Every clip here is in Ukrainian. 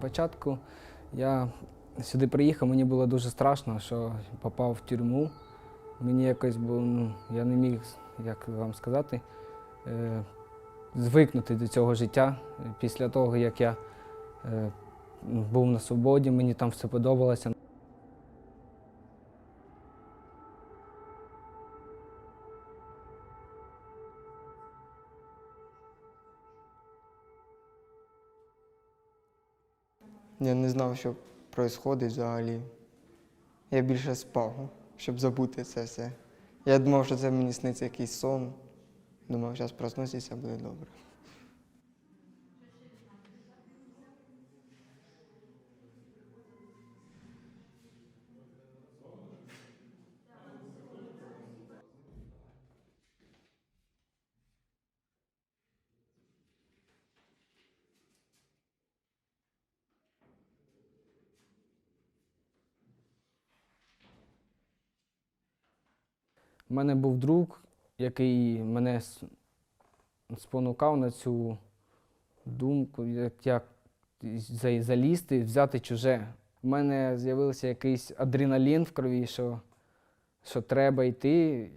Початку я сюди приїхав, мені було дуже страшно, що попав в тюрму. Мені якось було, ну, я не міг, як вам сказати, е, звикнути до цього життя. Після того, як я е, був на свободі, мені там все подобалося. Я не знав, що відбувається взагалі. Я більше спав, щоб забути це все. Я думав, що це мені сниться якийсь сон. Думав, зараз проснуся і все буде добре. У мене був друг, який мене спонукав на цю думку, як, як залізти, взяти чуже. У мене з'явився якийсь адреналін в крові, що, що треба йти.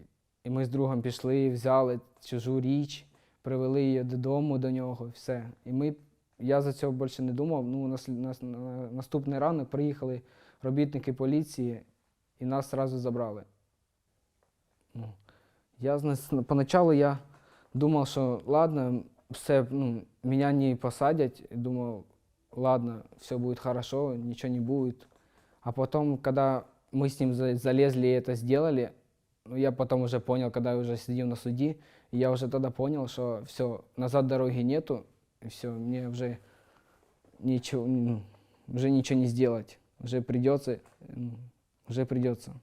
І ми з другом пішли, взяли чужу річ, привели її додому до нього, все. І ми, я за цього більше не думав. Ну, на, на, на наступний ранок приїхали робітники поліції і нас одразу забрали. Ну, я поначалу я думав, що ладно, все, ну, меня не посадять. Думал, ладно, все будет хорошо, ничего не будет. А потом, когда мы с ним за- залезли и это сделали, ну, я потом уже понял, когда я уже сидел на суде, я уже тогда понял, что все, назад дороги нету, все, мне уже ничего, ну, уже ничего не сделать. Уже придется, уже придется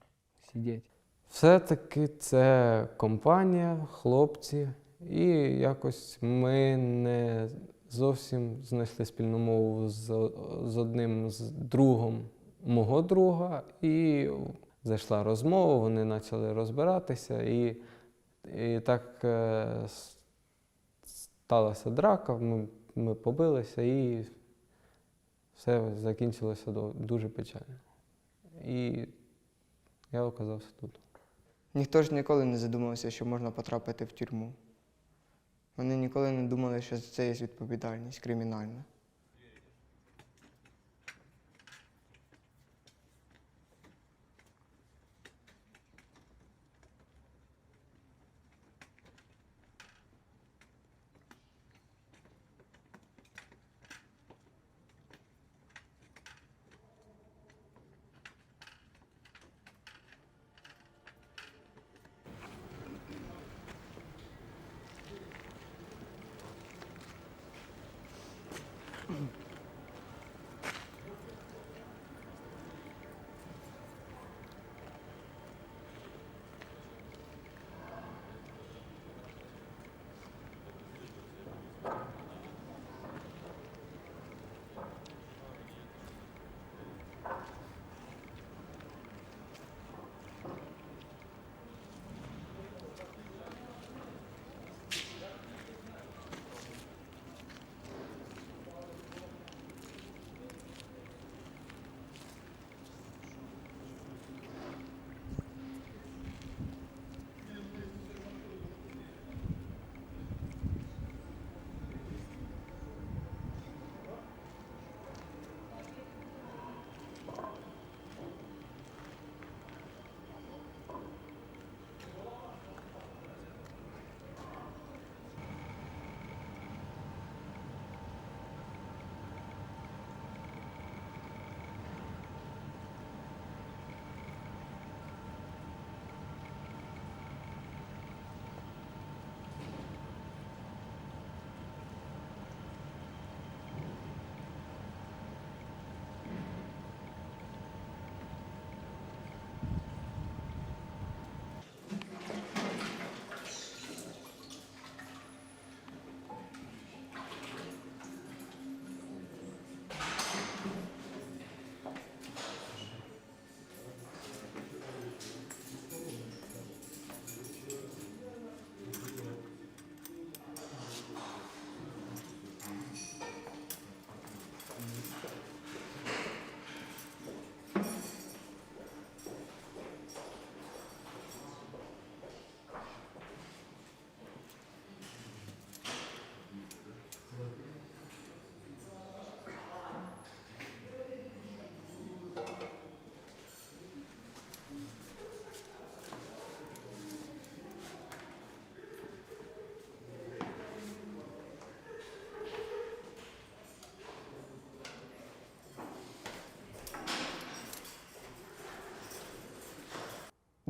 сидеть. Все-таки це компанія, хлопці, і якось ми не зовсім знайшли спільну мову з, з одним з другом мого друга, і зайшла розмова, вони почали розбиратися, і, і так е, сталася драка, ми, ми побилися, і все закінчилося дуже печально. І я оказався тут. Ніхто ж ніколи не задумався, що можна потрапити в тюрму. Вони ніколи не думали, що це є відповідальність кримінальна.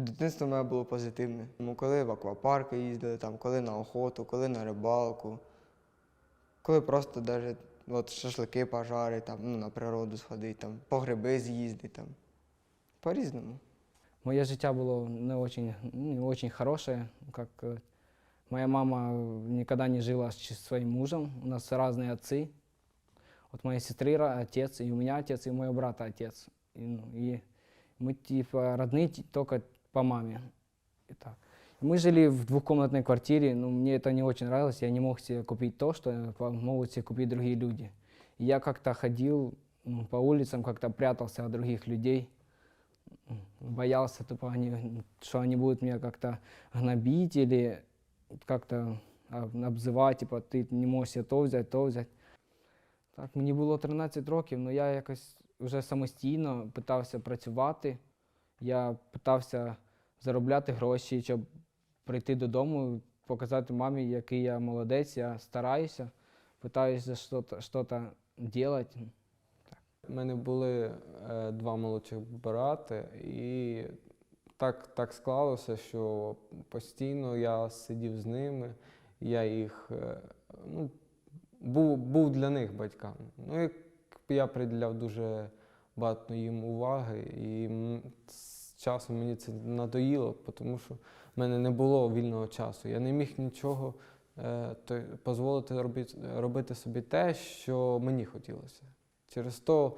Дитинство моє було позитивне. Тому коли в аквапарки їздили, там, коли на охоту, коли на рибалку, коли просто даже, от, шашлики пожарить, там, ну, на природу сходити, там, по гриби з'їздити. Там. По-різному. Моє життя було не очень, не очень хорошее. Как э, моя мама никогда не жила с чи- своим мужем. У нас разные отцы. Вот моей сестры ра- отец, и у меня отец, и у моего брата отец. И, ну, и мы типа родные ти- только по маме. И так. Мы жили в двухкомнатной квартире, но мне это не очень нравилось. Я не мог себе купить то, что могут себе купить другие люди. И я как-то ходил ну, по улицам, как-то прятался от других людей боялся, тупо они, что они будут меня как-то гнобить или как-то обзивати, типу, ти не можеш то взяти, то взяти. Так, мені було 13 років, але я якось вже самостійно питався працювати. Я питався заробляти гроші, щоб прийти додому, показати мамі, який я молодець, я стараюся, питаюся щось робити. У мене були е, два молодших брати, і так, так склалося, що постійно я сидів з ними, я їх е, ну, був, був для них батькам. Ну, і я приділяв дуже багато їм уваги, і з часом мені це надоїло, тому що в мене не було вільного часу. Я не міг нічого е, дозволити робити, собі те, що мені хотілося. Через то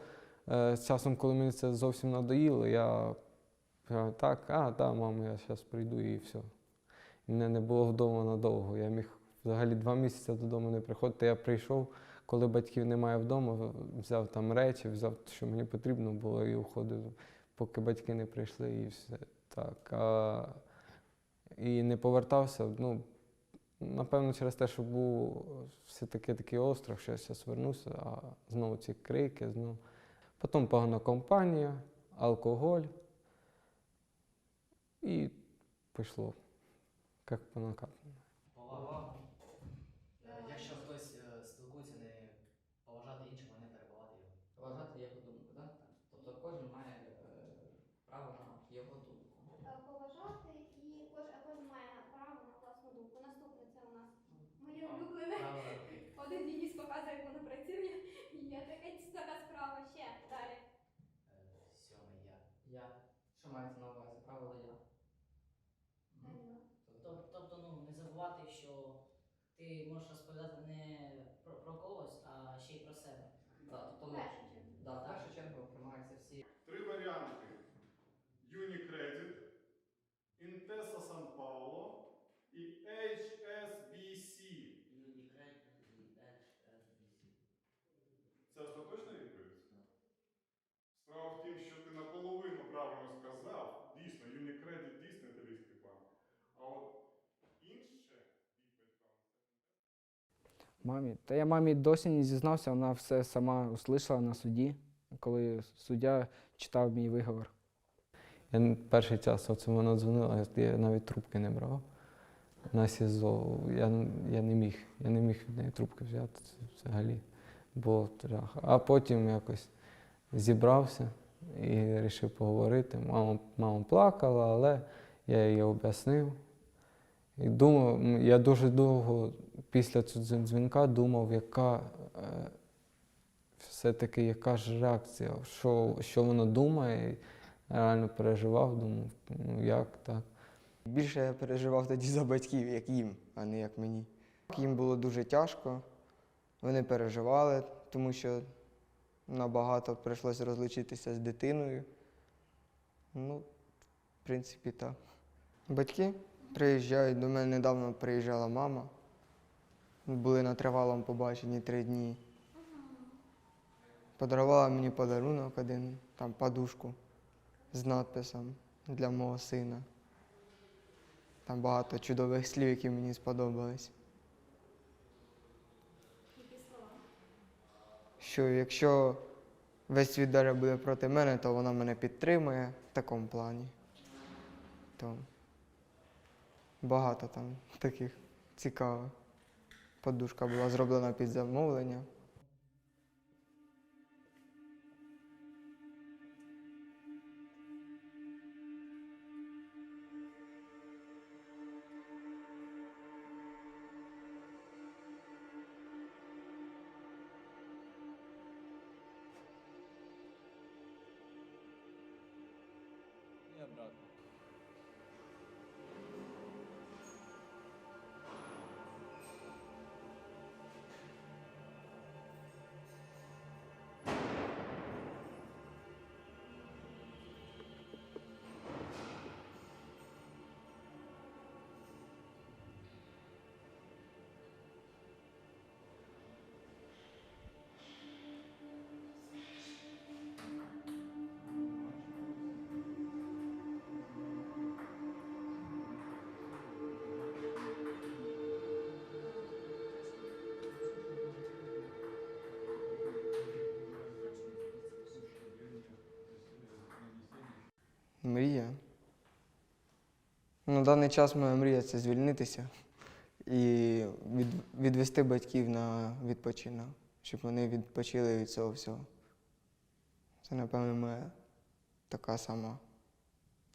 е, з часом, коли мені це зовсім надоїло, я так, а, так, мамо, я зараз прийду і все. Мене не було вдома надовго. Я міг взагалі два місяці додому не приходити. Я прийшов, коли батьків немає вдома, взяв там речі, взяв, що мені потрібно було, і уходив, поки батьки не прийшли, і все. Так. А, і не повертався. Ну, Напевно, через те, що був все-таки такий острах, що я зараз вернуся, а знову ці крики, знову. Потім погана компанія, алкоголь. І пішло, як по накатаному. Повага. Е, Якщо хтось е, спілкується, не поважати іншого, не перебивати його. Вважати його думку, да? так? Тобто кожен має е, право на його думку. е, поважати і кож, кожен має на- право на власну думку. Наступне це у нас моє улюблене. Правила руки. Один Дініс показує, як воно працює. Є така, така справа ще далі. Е, Сьомий я. Я. Що мається на увазі? Правило я. Мгм. Аліна. Тоб- Тобто, ну не забувати, що ти можеш розповідати не про, про когось, а ще й про себе. Да, тобто, ну, да, Мамі. Та я мамі досі не зізнався, вона все сама услышала на суді, коли суддя читав мій виговор. Я перший час оце вона дзвонила, я навіть трубки не брав. На СІЗО. Я, я не міг, я не міг від неї трубки взяти взагалі. Бо тряха. А потім якось зібрався і вирішив поговорити. Мама, мама плакала, але я їй об'яснив. І думав, я дуже довго після цього дзвінка думав, яка е, все-таки яка ж реакція, що, що вона думає. Реально переживав, думав, ну як так. Більше я переживав тоді за батьків, як їм, а не як мені. Їм було дуже тяжко, вони переживали, тому що набагато прийшлося розлучитися з дитиною. Ну, в принципі, так. Батьки приїжджають, до мене недавно приїжджала мама. Були на тривалому побаченні три дні. Подарувала мені подарунок один, там подушку з надписом для мого сина. Там багато чудових слів, які мені сподобались. Що якщо весь світ даже буде проти мене, то вона мене підтримує в такому плані. То багато там таких цікавих. Подушка була зроблена під замовлення. Мрія. На даний час моя мрія це звільнитися і від, відвести батьків на відпочинок, щоб вони відпочили від цього всього. Це, напевно, моя така сама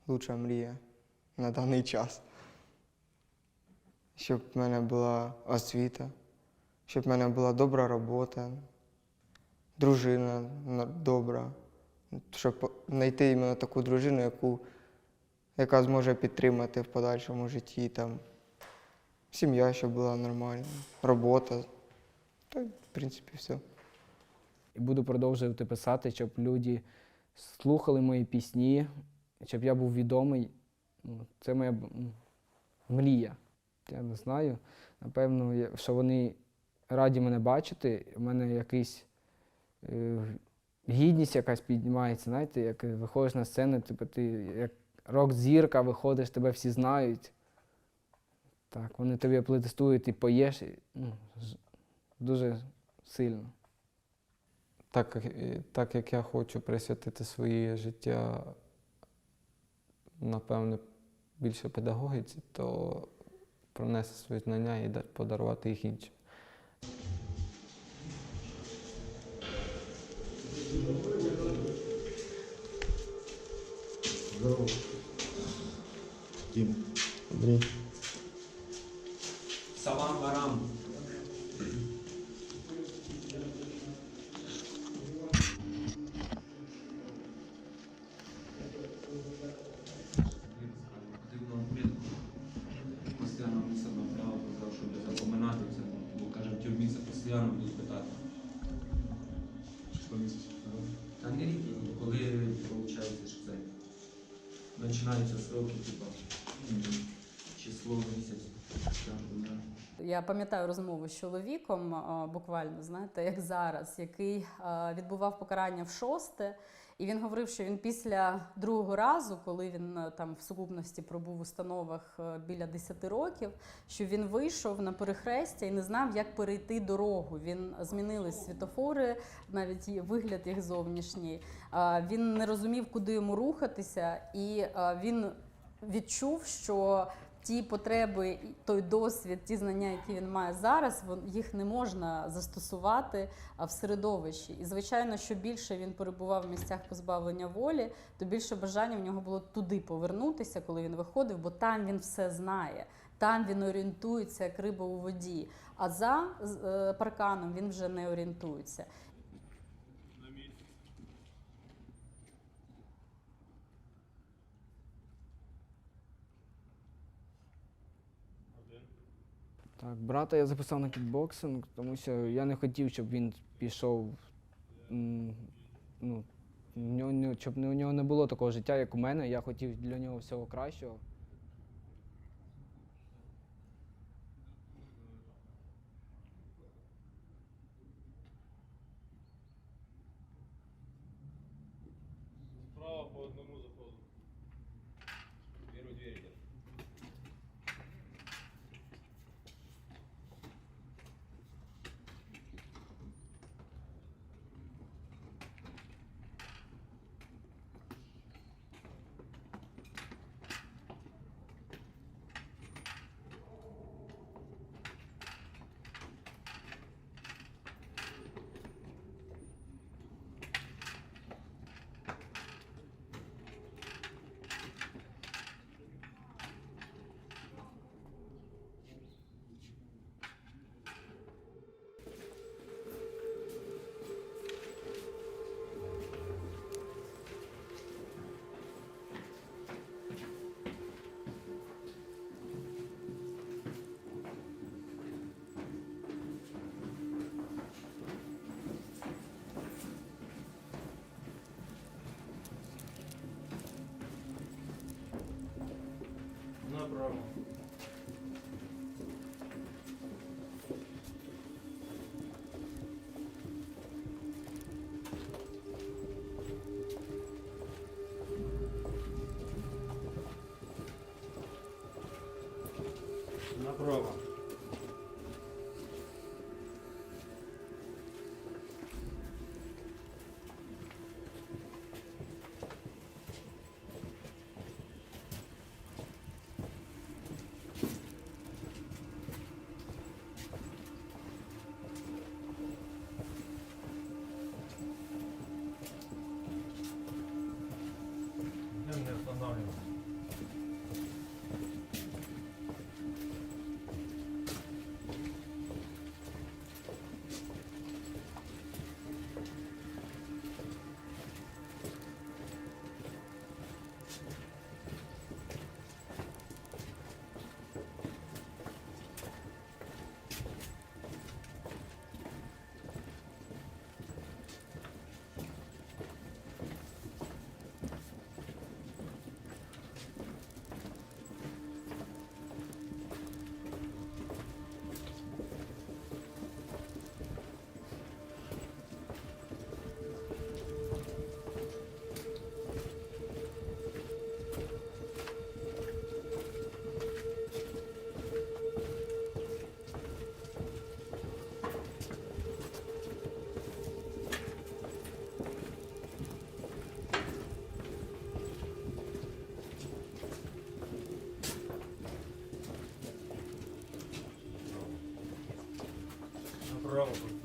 лучша мрія на даний час. Щоб в мене була освіта, щоб в мене була добра робота, дружина добра, щоб знайти іменно таку дружину, яку, яка зможе підтримати в подальшому житті. Там, сім'я, щоб була нормальна, робота. Та, в принципі, все. Буду продовжувати писати, щоб люди слухали мої пісні, щоб я був відомий. Ну, Це моя мрія. Я не знаю. Напевно, що вони раді мене бачити. У мене якийсь е, гідність якась піднімається, знаєте, як виходиш на сцену, типу ти як рок-зірка, виходиш, тебе всі знають. Так, вони тобі аплодистують, ти поєш. і, Ну, дуже сильно. Так, е, так як я хочу присвятити своє життя, напевне, більше педагогіці, то пронести свої знання і подарувати їх іншим. Дім. Андрій. Салам барам. Та не рік, коли виходить, що це починаються сроки, типа число місяць. Я пам'ятаю розмову з чоловіком, буквально, знаєте, як зараз, який відбував покарання в шосте. І він говорив, що він після другого разу, коли він е, там в сукупності пробув в установах е, біля 10 років, що він вийшов на перехрестя і не знав, як перейти дорогу. Він змінились світофори, навіть вигляд їх зовнішній. Він не розумів, куди йому рухатися, і він відчув, що ті потреби, той досвід, ті знання, які він має зараз, їх не можна застосувати в середовищі. І звичайно, що більше він перебував в місцях позбавлення волі, то більше бажання в нього було туди повернутися, коли він виходив, бо там він все знає. Там він орієнтується як риба у воді. А за е, парканом він вже не орієнтується. Так, брата я записав на кікбоксинг, тому що я не хотів, щоб він пішов. Ну, в нього, щоб у нього не було такого життя, як у мене. Я хотів для нього всього кращого. problem. Relevant.